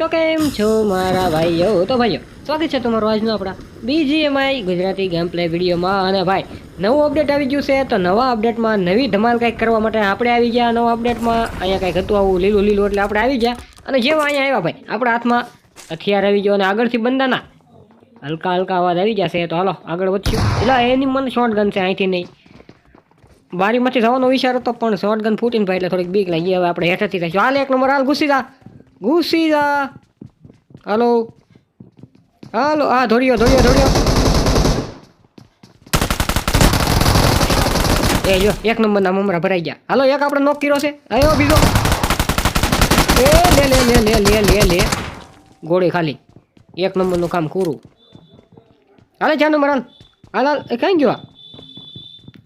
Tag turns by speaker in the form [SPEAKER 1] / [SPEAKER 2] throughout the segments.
[SPEAKER 1] તો કેમ છો મારા ભાઈઓ? તો ભાઈઓ, સ્વાગત છે તમારું આજનો આપણા બીજીએમઆઈ ગુજરાતી ગેમ પ્લે વિડીયોમાં. અને ભાઈ, નવું અપડેટ આવી ગયું છે, તો નવા અપડેટમાં નવી ધમાલ કંઈક કરવા માટે આપણે આવી ગયા નવા અપડેટમાં અહીંયા કંઈક હતું આવું લીલું લીલું એટલે આપણે આવી ગયા. અને જેવા અહીંયા આવ્યા ભાઈ, આપણા હાથમાં હથિયાર આવી ગયો અને આગળથી બંદાના હલકા હલકા અવાજ આવી જશે તો હાલો, આગળ વધશું એટલે એની મને શોર્ટ ગન છે, અહીંથી નહીં. બારીમાંથી જવાનો વિચાર હતો, પણ શોર્ટ ગન ફૂટીને ભાઈ એટલે થોડીક બીક લાગી. હવે આપણે હેઠળથી થઈશું હાલ એક નંબર, હાલ ઘૂસી જા. ઘૂસી જા હાલો. હાલો. હા ધોડ્યો ધોડ્યો ધોડ્યો એ જો, એક નંબરના મમરા ભરાઈ ગયા. હાલો, એક આપણે નોક કર્યો છે. આવ્યો બીજો. એ લે લે લે લે લે લે લે. ગોળી ખાલી. એક નંબરનું કામ પૂરું હાલે ચાર નંબર હાલ. હાલ હાલ. એ ક્યાં ગયો આ?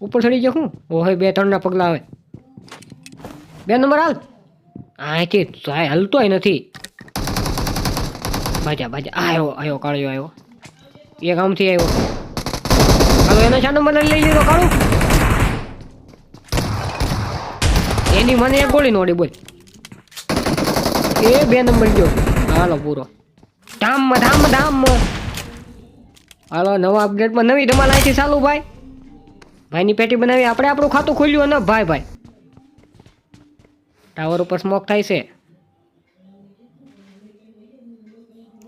[SPEAKER 1] ઉપર ચડી ગયો શું ઓહે, બે, ત્રણના પગલા આવે. બે નંબર હાલ. અહીંથી સાય હલતોય નથી. ભાજા ભાજા આવ્યો આવ્યો કાળ્યો આવ્યો એક આમથી આવ્યો હાલો, એનો ચાર નંબર લઈ લીધો, કાળું. એની મને એક ગોળી નોડી, બોલ. એ બે નંબર ગયો. હાલો, પૂરો. ધામ ધામ ધામ. હાલો, નવા અપડેટમાં નવી ધમાલ અહીંથી ચાલુ, ભાઈ. ભાઈની પેટી બનાવી, આપણે આપણું ખાતું ખોલ્યું ને ભાઈ ભાઈ. ટાવર ઉપર સ્મોક થાય છે.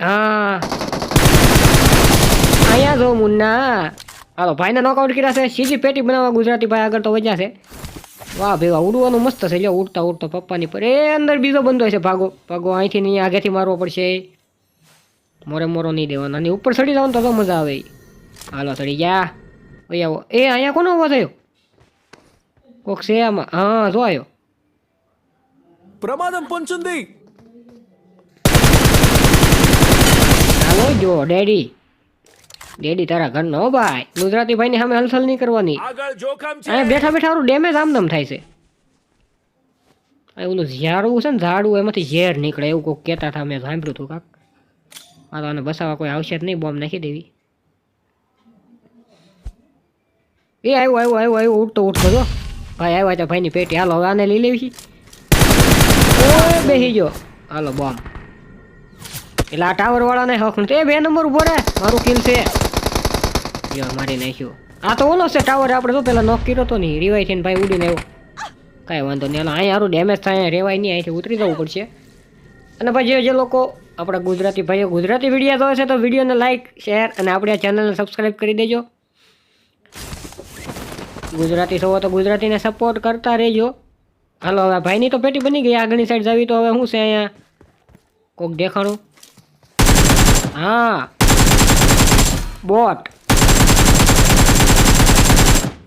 [SPEAKER 1] હા. અહીંયા જો મુન્ના. હાલો, ભાઈને નોકઆઉટ કર્યા છે. સીધી પેટી બનાવવા ગુજરાતી ભાઈ આગળ તો વજ્યા છે. વાહ ભેગા ઉડવાનું મસ્ત છે. લ્યો, ઉડતા ઉડતા પપ્પાની પર. એ અંદર બીજો બંધો છે, ભાગો. ભાગો, અહીંથી નહીં આગેથી મારવો પડશે. મોરે મોરો નહીં દેવાનો. અને ઉપર ચડી જવાનું તો મજા આવે. હાલો, ચડી ગયા. આવો. એ અહીંયા કોનો ઊભો થયો? કોક છે આમાં. હા, જો આવ્યો
[SPEAKER 2] ప్రమాదం పొంచుంది
[SPEAKER 1] હાલો જો ડેડી ડેડી તારા ઘરનો હો ભાઈ ગુજરાતી ભાઈની સામે હલચલ નહીં કરવાની
[SPEAKER 2] આગળ જોખમ છે
[SPEAKER 1] અહીંયા બેઠા બેઠા સારું ડેમેજ આમનામ થાય છે આ ઓલું ઝાડવું છે ને ઝાડવું એમાંથી ઝેર નીકળે એવું કોઈક કહેતા હતા મેં સાંભળ્યું હતું કાક હા તો આને બસાવવા કોઈ આવશે જ નહીં બોમ્બ નાખી દેવી એ આવ્યો આવ્યો આવ્યો આવ્યો ઉઠતો ઉઠતો જો ભાઈ આવ્યા છે ભાઈની પેટી હાલો હવે આને લઈ લેવી છે ઓય બેસી ગયો. હાલો બોમ્બ પેલા ટાવર વાળાને હક નથી એ બે નંબર ઊભો રે મારું કિલ છે. યો મારી નાખ્યું. આ તો ઓલો છે ટાવર આપણે તો પેલા નોક કર્યો તો નહીં રિવાઈ થઈને ભાઈ ઉડીને આવ્યો. કાંઈ વાંધો નહીં એટલે અહીંયા સારું ડેમેજ થાય રેવાય નહીં, અહીંથી ઉતરી જવું પડશે. અને પછી જે જે લોકો, આપણા ગુજરાતી ભાઈઓ, ગુજરાતી વીડિયો જોવે છે, તો વિડીયોને લાઇક શેર અને આપણે આ ચેનલને સબસ્ક્રાઈબ કરી દેજો. ગુજરાતી છો તો ગુજરાતીને સપોર્ટ કરતા રહેજો. હાલો હવે ભાઈની તો પેટી બની ગઈ આગળની સાઈડ જાવી તો હવે શું છે અહીંયા? કોક દેખાણું? હા. બોટ.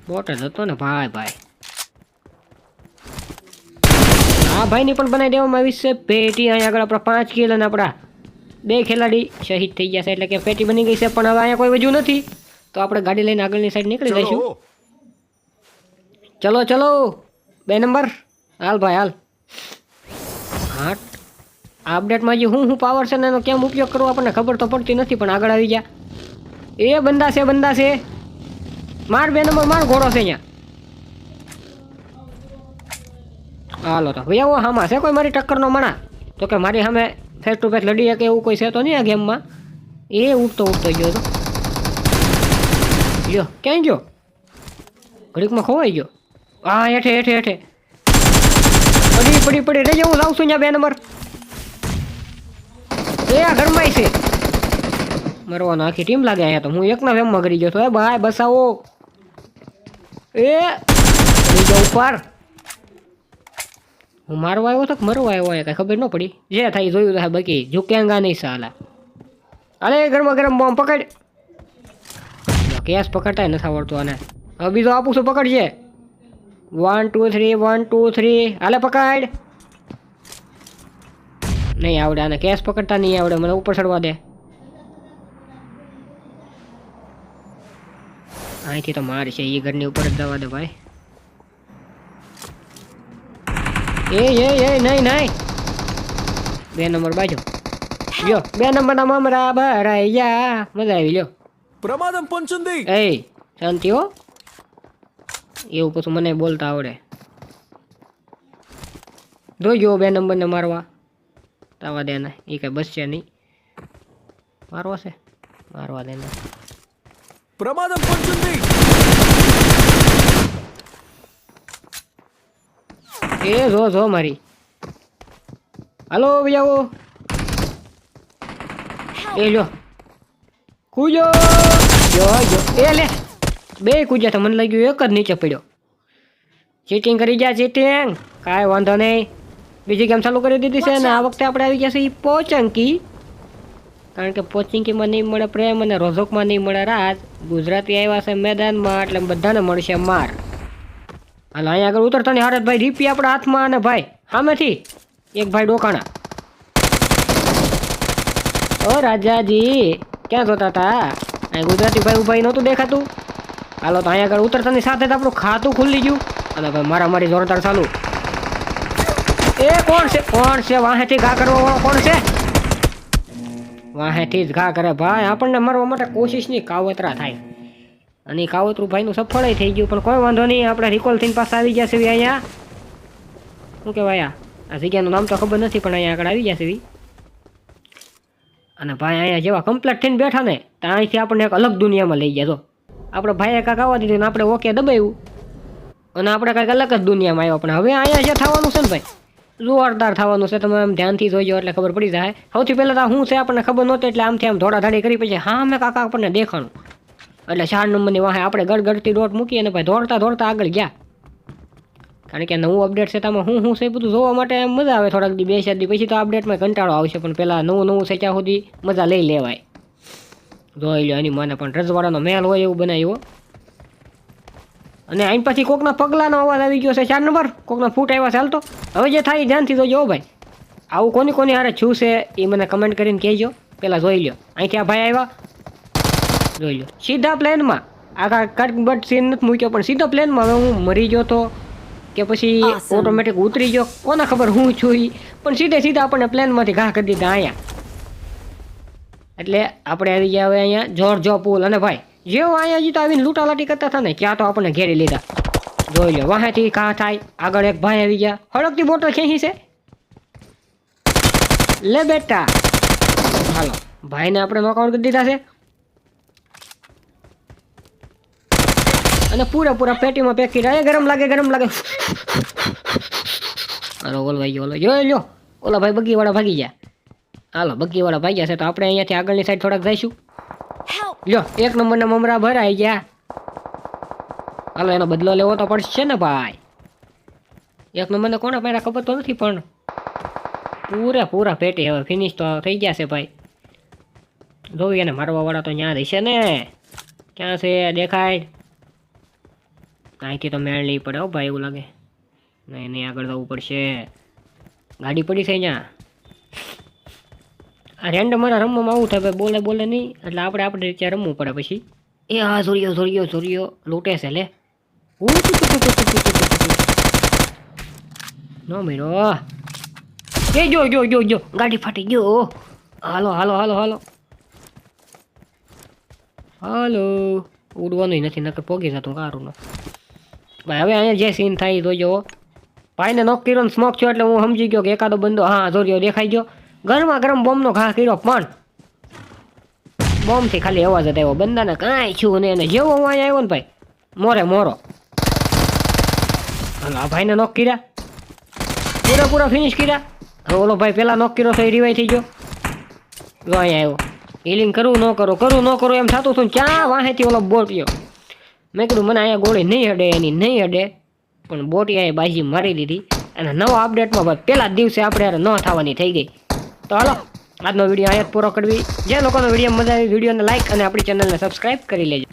[SPEAKER 1] બોટ જ હતો ને ભાઈ ભાઈ. હા ભાઈની પણ બનાવી દેવામાં આવી છે પેટી. અહીંયા આગળ આપણા પાંચ કિલ અને આપણા બે ખેલાડી શહીદ થઈ ગયા છે. એટલે કે પેટી બની ગઈ છે પણ હવે અહીંયા કોઈ વજુ નથી. તો આપણે ગાડી લઈને આગળની સાઈડ નીકળી જઈશું.
[SPEAKER 2] ચલો
[SPEAKER 1] ચલો ચલો. બે નંબર. હાલ ભાઈ, હાલ. હા અપડેટમાં જે હું શું પાવર છે ને એનો કેમ ઉપયોગ કરવો આપણને ખબર તો પડતી નથી, પણ આગળ આવી ગયા. એ બંદા છે બંદા છે. માર બે નંબર, માર ઘોડો છે અહીંયા. હાલો તો. ભાઈ, આવો હામાં છે કોઈ મારી ટક્કરનો મણા? તો કે મારી સામે ફેસ ટુ ફેસ લડી શકે એવું કોઈ છે તો નહીં આ ગેમમાં? એ ઉઠતો ઉઠતો ગયો તો ગયો ક્યાંય ગયો? ઘડીકમાં ખોવાઈ ગયો. હા હેઠે હેઠે હેઠે. પડી પડી પડી. રેજે હું લાવું છું અહીંયા બે નંબર. એ આ ઘરમાંય છે. મરવાનો આખી ટીમ લાગે અહીંયા તો. હું એકના વેમમાં કરી ગયો તો એ ભાઈ બસાવો. એ બીજો ઉપર. હું મારવા આવ્યો તો કે મરવા આવ્યો હોય કાંઈ ખબર ન પડી. જે થાય જોયું થાય બાકી ઝુકેંગા નહીં સાલા. અરે ગરમા ગરમ બોમ્બ પકડ. કેસ પકડતા નથી આવડતું આને. હવે બીજો આપું છું, પકડજે. One two three one two three હાલે પકડ. નહીં આવડે આને કેસ પકડતા નહીં આવડે મને ઉપર ચડવા દે. અહીંથી તો મારી છે એ ઘરની ઉપર જ દવા દે ભાઈ. એ એ એ નહીં નહીં. બે નંબર બાજુ. લ્યો બે નંબરના મમરા ભરાઈ ગયા મજા આવી લ્યો.
[SPEAKER 2] પ્રમાદમ પંચંદી.
[SPEAKER 1] એ શાંતિ હો. એવું પછી મને બોલતા આવડે. જોઈ જોઈજો બે નંબર ને મારવા. તાવા દેના. એ કાંઈ બચશે નહીં. મારવા છે. મારવા
[SPEAKER 2] દેના.
[SPEAKER 1] એ જો જો મારી. હાલો બજાવો એ જો કૂજો જો એ લે. બે કૂજ્યા તો મને લાગ્યું એક જ નીચે પડ્યો. ચીટિંગ કરી ગયા ચીટિંગ કાંઈ વાંધો નહીં. બીજી ગેમ ચાલુ કરી દીધી છે ને આ વખતે આપણે આવી ગયા છે એ પોચંકી. કારણ કે પોચંકીમાં નહીં મળે પ્રેમ અને રોઝોકમાં નહીં મળે રાજ. ગુજરાતી આવ્યા છે મેદાનમાં એટલે બધાને મળશે માર. હાલ અહીંયા આગળ ઉતરતા ને ભાઈ રીપી આપણા હાથમાં અને ભાઈ સામેથી એક ભાઈ ડોકાણા. ઓ રાજાજી ક્યાં જોતા હતા અહીં ગુજરાતી ભાઈ ઉભાઈ નહોતું દેખાતું. હાલો, તો અહીંયા આગળ ઉતરતાની સાથે આપણું ખાતું ખુલ્લી ગયું. અને ભાઈ મારા મારી જોરદાર ચાલુ. એ કોણ છે? કોણ છે? વાહેથી ઘા કરવો વાળો કોણ છે? વાહેથી જ ઘા કરે. ભાઈ, આપણને મારવા માટે કોશિશની કાવતરા થાય. અને કાવતરું ભાઈનું સફળ થઈ ગયું, પણ કોઈ વાંધો નહીં, આપણે રિકોલ થઈને પાછા આવી ગયા છે અહીંયા. શું કહેવાય આ? જગ્યાનું નામ તો ખબર નથી, પણ અહીંયા આગળ આવી ગયા છે અને ભાઈ, અહીંયા જેવા કમ્પ્લેટ થઈને બેઠા ને તો અહીંથી આપણને એક અલગ દુનિયામાં લઈ ગયા, જો. આપણે ભાઈએ કાંક આવવા દીધું ને આપણે ઓકે દબાવ્યું અને આપણે કાંઈક અલગ જ દુનિયામાં આવ્યો પણ હવે અહીંયા જે થવાનું છે ને ભાઈ જોરદાર થવાનું છે, તમે આમ ધ્યાનથી જોઈજો એટલે ખબર પડી જાય. સૌથી પહેલાં તો હું છે આપણને ખબર નહોતી એટલે આમથી આમ ધોળાધાડી કરી પછી હા મેં કાકા આપણને દેખાણું. એટલે ચાર નંબરની વાહે આપણે ગડગડતી દોટ મૂકી અને ભાઈ દોડતા દોડતા આગળ ગયા. કારણ કે નવું અપડેટ છે તમે હું શું છે બધું જોવા માટે મજા આવે. થોડાક દી, બે ચાર દી પછી તો અપડેટમાં કંટાળો આવશે, પણ પહેલાં નવું નવું છે ત્યાં સુધી મજા લઈ લેવાય. જોઈ લો એની મને પણ રજવાડાનો મહેલ હોય એવું બનાવ્યો અને અહીં પછી કોકના પગલાંનો અવાજ આવી ગયો છે ચાર નંબર. કોકના ફૂટ આવ્યા છે હાલતો હવે જે થાય ધ્યાનથી જોજો હો ભાઈ. આવું કોની કોની હારે છું છે એ મને કમેન્ટ કરીને કહેજો. પહેલાં જોઈ લો અહીંથી આ ભાઈ આવ્યા. જોઈ લો સીધા પ્લેનમાં. આખા કટ બટ સીન નથી મૂક્યો પણ સીધો પ્લેનમાં હવે હું મરી ગયો તો કે પછી ઓટોમેટિક ઉતરી ગયો. કોને ખબર હું છું એ પણ સીધે સીધા આપણને પ્લેનમાંથી ઘા કરી દીધા અહીંયા. એટલે આપણે આવી ગયા હવે અહીંયા જોરજો પુલ. અને ભાઈ, જેવો અહીંયા જીતો આવીને લૂંટાલાટી કરતા હતા ને ક્યાં તો આપણને ઘેરી લીધા. જોઈ લો, વાહેથી કાં થાય. આગળ એક ભાઈ આવી ગયા. હળકતી બોટલ ખેંચી છે? લે બેટા. હાલો, ભાઈને આપણે નોકઆઉટ કરી દીધા છે. અને પૂરેપૂરા પેટીમાં પેકી રહ્યા ગરમ લાગે ગરમ લાગે. અરે ઓલો ભાઈ ઓલો જોઈ લો, ઓલા ભાઈ બગીવાળા ભાગી ગયા. હાલો બગીવાળા ભાગ્યા છે તો આપણે અહીંયાથી આગળની સાઈડ થોડાક જઈશું! લ્યો એક નંબરના મમરા ભરાઈ ગયા. હાલો એનો બદલો લેવો તો પડશે ને ભાઈ. એક નંબરને કોને પહેલા ખબર તો નથી પણ પૂરા પૂરા પેટી હવે ફિનિશ તો થઈ ગયા છે ભાઈ. જોવી એને મારવાવાળા તો ત્યાં રહેશે ને. ક્યાં છે દેખાય? અહીંથી તો મેળ નહીં પડે હો ભાઈ એવું લાગે. નહીં નહીં આગળ જવું પડશે. ગાડી પડી છે અહીંયા. રેન્ડમ મારા રમવામાં આવું થાય બોલે બોલે નહીં, એટલે આપણે આપણે રીતે રમવું પડે પછી. એ હા સૂર્યો સૂર્યો સૂર્યો લૂંટે છે લે. નો મેરો. એ જો જો જો જો, ગાડી ફાટી ગયો. હાલો હાલો હાલો હાલો. હાલો. ઉડવાનું નથી, નકર પોગી જતું કારુંનો ભાઈ, હવે અહીંયા જે સીન થાય તો જોવો ભાઈને નોક કિરણ સ્મોક છો એટલે હું સમજી ગયો કે એકાદો બંદો, હા જોર્યો દેખાઈ ગયો. ગરમા ગરમ બોમ્બનો ઘા કર્યો પણ બોમ્બથી ખાલી અવાજ જ આવ્યો. બંદાને કાંઈ છું નહીં. અને જેવો હું અહીંયા આવ્યો ને ભાઈ, મોરે મોરો. હાલો આ ભાઈને નોક કર્યા. પૂરેપૂરા ફિનિશ કર્યા. હવે ઓલો ભાઈ પેલા નોક કર્યો તો એ રિવાઈ થઈ ગયો. જો અહીંયા આવ્યો. હિલિંગ કરવું ન કરો કરવું ન કરો, એમ થતું હતું ને ક્યાં વાહેથી ઓલો બોટ્યો? મેં કીધું, મને અહીંયા ગોળી નહીં હડે, એની નહીં હડે. પણ બોટિયાએ બાજી મારી લીધી. અને નવા અપડેટમાં ભાઈ પહેલા દિવસે આપણે ન થવાની થઈ ગઈ. તો હાલો, આજનો વીડિયો અહીંયા પૂરો કરવી. જે લોકોનો વીડિયો મજા આવી, વિડીયોને લાઈક અને આપણી ચેનલને સબસ્ક્રાઈબ કરી લેજો.